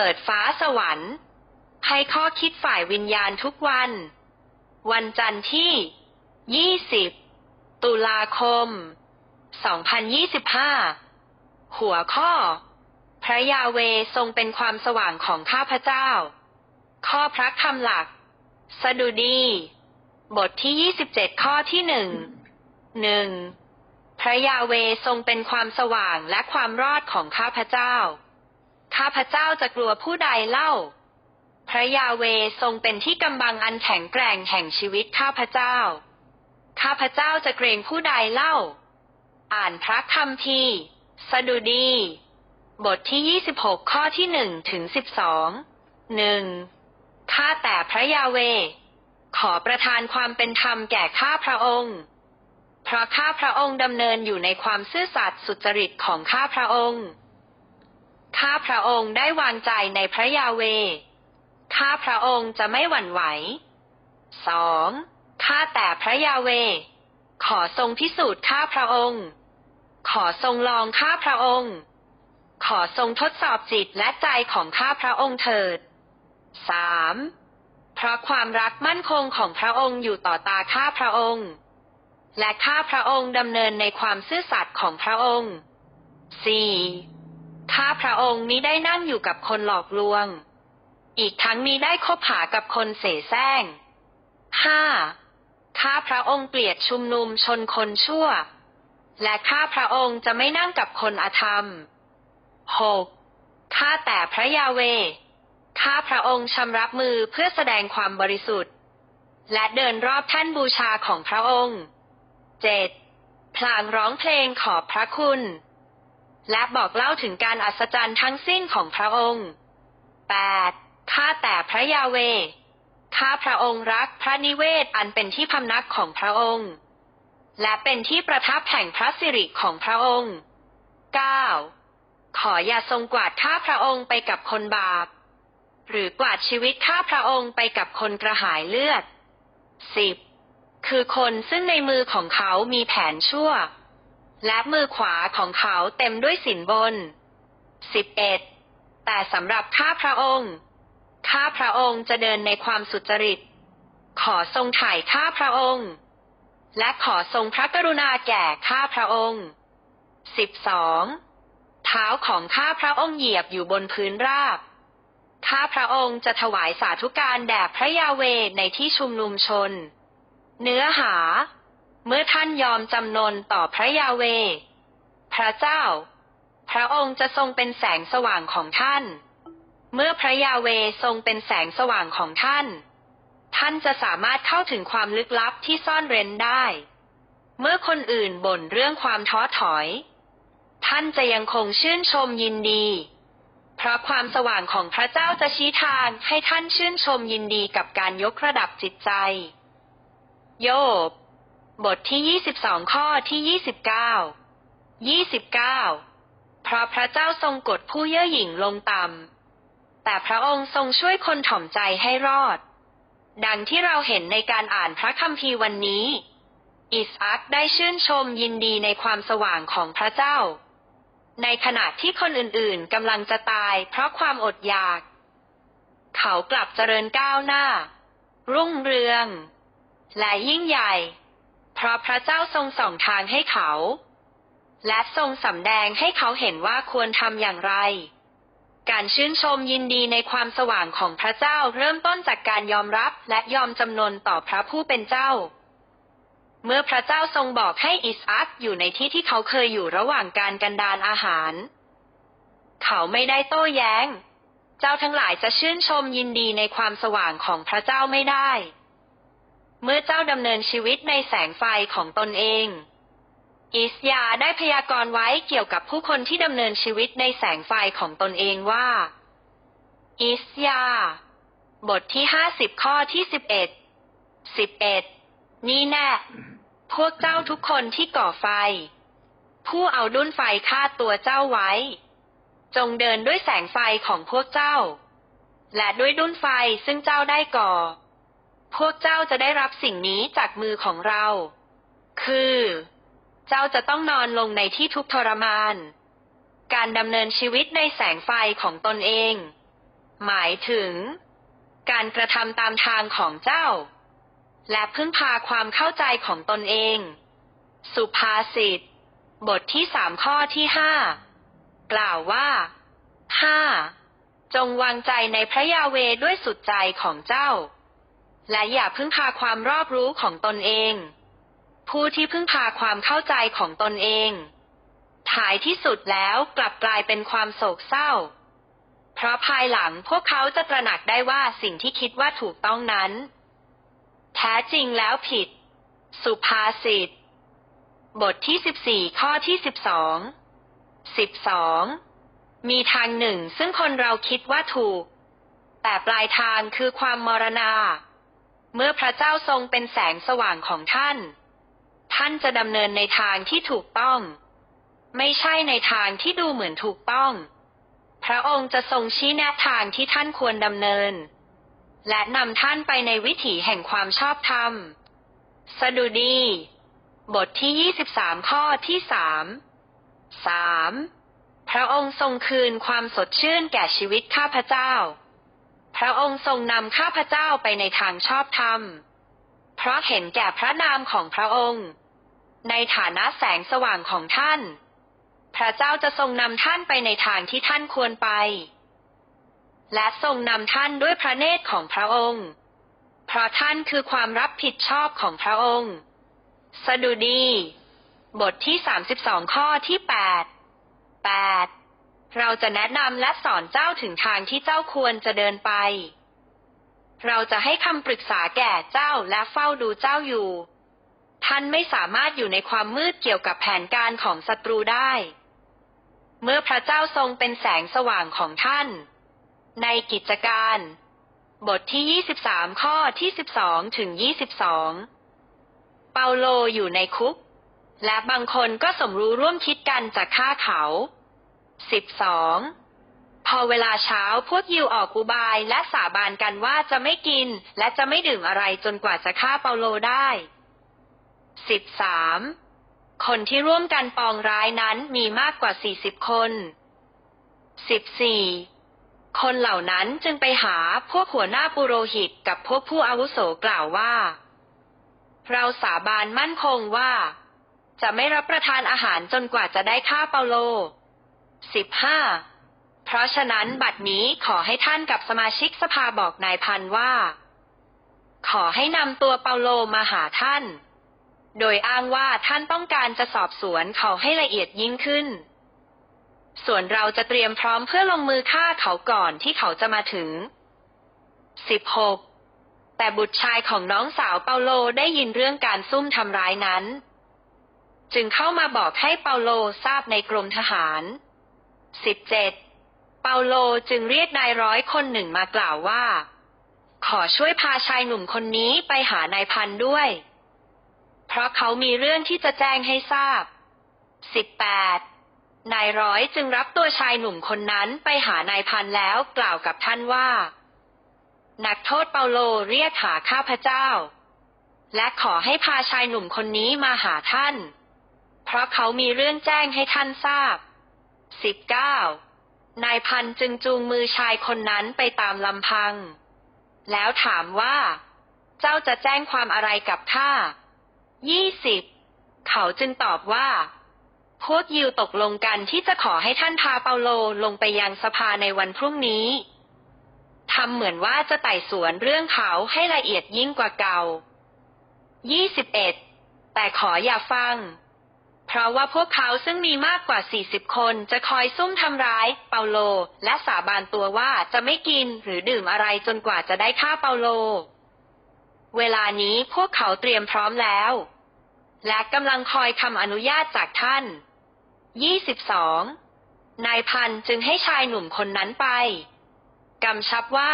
เปิดฟ้าสวรรค์ให้ข้อคิดฝ่ายวิญญาณทุกวัน วันจันทร์ที่ 20 ตุลาคม 2025 หัวข้อ พระยาเวทรงเป็นความสว่างของข้าพเจ้า ข้อพระคำหลัก สดุดี บทที่ 27 ข้อที่หนึ่งหนึ่งพระยาเวทรงเป็นความสว่างและความรอดของข้าพเจ้า ข้าพเจ้าจะกลัวผู้ใดเล่า พระยาเวทรงเป็นที่กำบังอันแข็งแกร่งแห่งชีวิตข้าพเจ้า ข้าพเจ้าจะเกรงผู้ใดเล่า อ่านพระคัมภีร์สดุดี บทที่ 26 ข้อที่1ถึง12 1. ข้าแต่พระยาเว ขอประทานความเป็นธรรมแก่ข้าพระองค์ เพราะข้าพระองค์ดำเนินอยู่ในความซื่อสัตย์สุจริตของข้าพระองค์ ข้าพระองค์ได้วางใจในพระยาเว ข้าพระองค์จะไม่หวั่นไหว สอง ข้าแต่พระยาเว ขอทรงพิสูจน์ข้าพระองค์ ขอทรงลองข้าพระองค์ ขอทรงทดสอบจิตและใจของข้าพระองค์เถิดสามเพราะความรักมั่นคงของพระองค์อยู่ต่อตาข้าพระองค์ และข้าพระองค์ดำเนินในความซื่อสัตย์ของพระองค์สี่ ข้าพระองค์มิได้นั่งอยู่กับคนหลอกลวง อีกทั้งมิได้คบหากับคนเสแสร้งห้าข้าพระองค์เกลียดชุมนุมชนคนชั่ว และข้าพระองค์จะไม่นั่งกับคนอธรรมหกข้าแต่พระยาเว ข้าพระองค์ชำรับมือเพื่อแสดงความบริสุทธิ์ และเดินรอบแท่นบูชาของพระองค์เจ็ดพลางร้องเพลงขอบพระคุณ และบอกเล่าถึงการอัศจรรย์ทั้งสิ้นของพระองค์แปดข้าแต่พระยาเว ข้าพระองค์รักพระนิเวศอันเป็นที่พำนักของพระองค์ และเป็นที่ประทับแห่งพระสิริของพระองค์เก้าขออย่าทรงกวาดข้าพระองค์ไปกับคนบาป หรือกวาดชีวิตข้าพระองค์ไปกับคนกระหายเลือดสิบคือคนซึ่งในมือของเขามีแผนชั่ว และมือขวาของเขาเต็มด้วยสินบนสิบเอ็ดแต่สำหรับข้าพระองค์ข้าพระองค์จะเดินในความสุจริต ขอทรงถ่ายข้าพระองค์ และขอทรงพระกรุณาแก่ข้าพระองค์สิบสองเท้าของข้าพระองค์เหยียบอยู่บนพื้นราบ ข้าพระองค์จะถวายสาธุการแด่พระยาเวในที่ชุมนุมชน เนื้อหา เมื่อท่านยอมจำนนต่อพระยาเว พระเจ้า พระองค์จะทรงเป็นแสงสว่างของท่าน เมื่อพระยาเวทรงเป็นแสงสว่างของท่าน ท่านจะสามารถเข้าถึงความลึกลับที่ซ่อนเร้นได้ เมื่อคนอื่นบ่นเรื่องความท้อถอย ท่านจะยังคงชื่นชมยินดีเพราะความสว่างของพระเจ้าจะชี้ทางให้ท่านชื่นชมยินดีกับการยกระดับจิตใจ โยบ บทที่ 22 ข้อที่ 29 29 เพราะพระเจ้าทรงกดผู้เย่อหยิ่งลงต่ำ แต่พระองค์ทรงช่วยคนถ่อมใจให้รอด ดังที่เราเห็นในการอ่านพระคัมภีร์วันนี้ อิสอักได้ชื่นชมยินดีในความสว่างของพระเจ้า ในขณะที่คนอื่นๆกำลังจะตายเพราะความอดอยาก เขากลับเจริญก้าวหน้า รุ่งเรือง และยิ่งใหญ่ เพราะพระเจ้าทรงส่องทางให้เขา และทรงสำแดงให้เขาเห็นว่าควรทำอย่างไร การชื่นชมยินดีในความสว่างของพระเจ้าเริ่มต้นจากการยอมรับและยอมจำนนต่อพระผู้เป็นเจ้า เมื่อพระเจ้าทรงบอกให้อิสอักอยู่ในที่ที่เขาเคยอยู่ระหว่างการกันดานอาหาร เขาไม่ได้โต้แย้ง เจ้าทั้งหลายจะชื่นชมยินดีในความสว่างของพระเจ้าไม่ได้ เมื่อเจ้าดำเนินชีวิตในแสงไฟของตนเอง อิสยาได้พยากรณ์ไว้เกี่ยวกับผู้คนที่ดำเนินชีวิตในแสงไฟของตนเองว่า อิสยา บทที่ห้าสิบข้อที่สิบเอ็ด สิบเอ็ด นี่แน่ พวกเจ้าทุกคนที่ก่อไฟ ผู้เอาดุ้นไฟคาดตัวเจ้าไว้ จงเดินด้วยแสงไฟของพวกเจ้า และด้วยดุ้นไฟซึ่งเจ้าได้ก่อ พวกเจ้าจะได้รับสิ่งนี้จากมือของเรา คือ เจ้าจะต้องนอนลงในที่ทุกทรมาน การดำเนินชีวิตในแสงไฟของตนเอง หมายถึง การกระทำตามทางของเจ้า และพึ่งพาความเข้าใจของตนเอง สุภาษิต บทที่สามข้อที่ห้ากล่าวว่าห้าจงวางใจในพระยาเวด้วยสุดใจของเจ้า และอย่าพึ่งพาความรอบรู้ของตนเอง ผู้ที่พึ่งพาความเข้าใจของตนเองท้ายที่สุดแล้วกลับกลายเป็นความโศกเศร้า เพราะภายหลังพวกเขาจะตระหนักได้ว่าสิ่งที่คิดว่าถูกต้องนั้น แท้จริงแล้วผิด สุภาษิต บทที่สิบสี่ข้อที่สิบสองสิบสองมีทางหนึ่งซึ่งคนเราคิดว่าถูก แต่ปลายทางคือความมรณา เมื่อพระเจ้าทรงเป็นแสงสว่างของท่าน ท่านจะดำเนินในทางที่ถูกต้อง ไม่ใช่ในทางที่ดูเหมือนถูกต้อง พระองค์จะทรงชี้แนะทางที่ท่านควรดำเนิน และนำท่านไปในวิถีแห่งความชอบธรรม สดุดี บทที่ 23 ข้อที่สามสามพระองค์ทรงคืนความสดชื่นแก่ชีวิตข้าพเจ้า พระองค์ทรงนำข้าพเจ้าไปในทางชอบธรรม เพราะเห็นแก่พระนามของพระองค์ ในฐานะแสงสว่างของท่าน พระเจ้าจะทรงนำท่านไปในทางที่ท่านควรไป และทรงนำท่านด้วยพระเนตรของพระองค์ เพราะท่านคือความรับผิดชอบของพระองค์ สดุดี บทที่ 32 ข้อที่ 8 8 เราจะแนะนำและสอนเจ้าถึงทางที่เจ้าควรจะเดินไป เราจะให้คำปรึกษาแก่เจ้าและเฝ้าดูเจ้าอยู่ ท่านไม่สามารถอยู่ในความมืดเกี่ยวกับแผนการของศัตรูได้ เมื่อพระเจ้าทรงเป็นแสงสว่างของท่าน ในกิจการ บทที่ 23 ข้อที่ 12 ถึง 22 เปาโลอยู่ในคุก และบางคนก็สมรู้ร่วมคิดกันจะฆ่าเขา 12. พอเวลาเช้าพวกยิวออกอุบายและสาบานกันว่าจะไม่กินและจะไม่ดื่มอะไรจนกว่าจะฆ่าเปาโลได้ 13. คนที่ร่วมกันปองร้ายนั้นมีมากกว่า 40 คน 14. คนเหล่านั้นจึงไปหาพวกหัวหน้าปุโรหิตกับพวกผู้อาวุโสกล่าวว่า เราสาบานมั่นคงว่า จะไม่รับประทานอาหารจนกว่าจะได้ฆ่าเปาโล 15. เพราะฉะนั้นบัดนี้ขอให้ท่านกับสมาชิกสภาบอกนายพันว่า ขอให้นำตัวเปาโลมาหาท่าน โดยอ้างว่าท่านต้องการจะสอบสวนเขาให้ละเอียดยิ่งขึ้น ส่วนเราจะเตรียมพร้อมเพื่อลงมือฆ่าเขาก่อนที่เขาจะมาถึง 16. แต่บุตรชายของน้องสาวเปาโลได้ยินเรื่องการซุ่มทำร้ายนั้น จึงเข้ามาบอกให้เปาโลทราบในกรมทหาร 17. เปาโลจึงเรียกนายร้อยคนหนึ่งมากล่าวว่า ขอช่วยพาชายหนุ่มคนนี้ไปหานายพันด้วย เพราะเขามีเรื่องที่จะแจ้งให้ทราบ 18. นายร้อยจึงรับตัวชายหนุ่มคนนั้นไปหานายพันแล้วกล่าวกับท่านว่า นักโทษเปาโลเรียกหาข้าพเจ้า และขอให้พาชายหนุ่มคนนี้มาหาท่าน เพราะเขามีเรื่องแจ้งให้ท่านทราบ 19. นายพันจึงจูงมือชายคนนั้นไปตามลำพัง แล้วถามว่า เจ้าจะแจ้งความอะไรกับข้า 20. เขาจึงตอบว่าพวกยิวตกลงกันที่จะขอให้ท่านพาเปาโลลงไปยังสภาในวันพรุ่งนี้ทำเหมือนว่าจะไต่สวนเรื่องเขาให้ละเอียดยิ่งกว่าเก่า 21. แต่ขออย่าฟัง เพราะว่าพวกเขาซึ่งมีมากกว่า 40 คนจะคอยซุ่มทำร้ายเปาโล และสาบานตัวว่าจะไม่กินหรือดื่มอะไรจนกว่าจะได้ฆ่าเปาโล เวลานี้พวกเขาเตรียมพร้อมแล้ว และกำลังคอยคำอนุญาตจากท่าน 22. นายพันจึงให้ชายหนุ่มคนนั้นไปกำชับว่า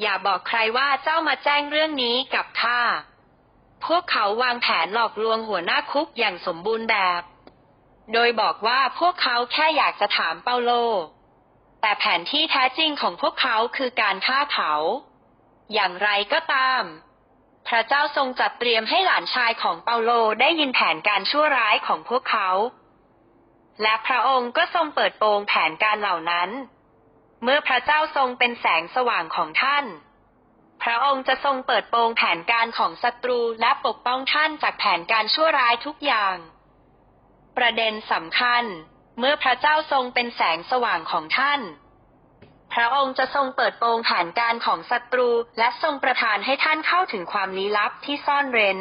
อย่าบอกใครว่าเจ้ามาแจ้งเรื่องนี้กับข้า พวกเขาวางแผนหลอกลวงหัวหน้าคุกอย่างสมบูรณ์แบบ โดยบอกว่าพวกเขาแค่อยากจะถามเปาโล แต่แผนที่แท้จริงของพวกเขาคือการฆ่าเขาอย่างไรก็ตาม พระเจ้าทรงจัดเตรียมให้หลานชายของเปาโลได้ยินแผนการชั่วร้ายของพวกเขา และพระองค์ก็ทรงเปิดโปงแผนการเหล่านั้น เมื่อพระเจ้าทรงเป็นแสงสว่างของท่าน พระองค์จะทรงเปิดโปงแผนการของศัตรูและปกป้องท่านจากแผนการชั่วร้ายทุกอย่าง ประเด็นสำคัญ เมื่อพระเจ้าทรงเป็นแสงสว่างของท่าน พระองค์จะทรงเปิดโปงแผนการของศัตรูและทรงประทานให้ท่านเข้าถึงความลี้ลับที่ซ่อนเร้น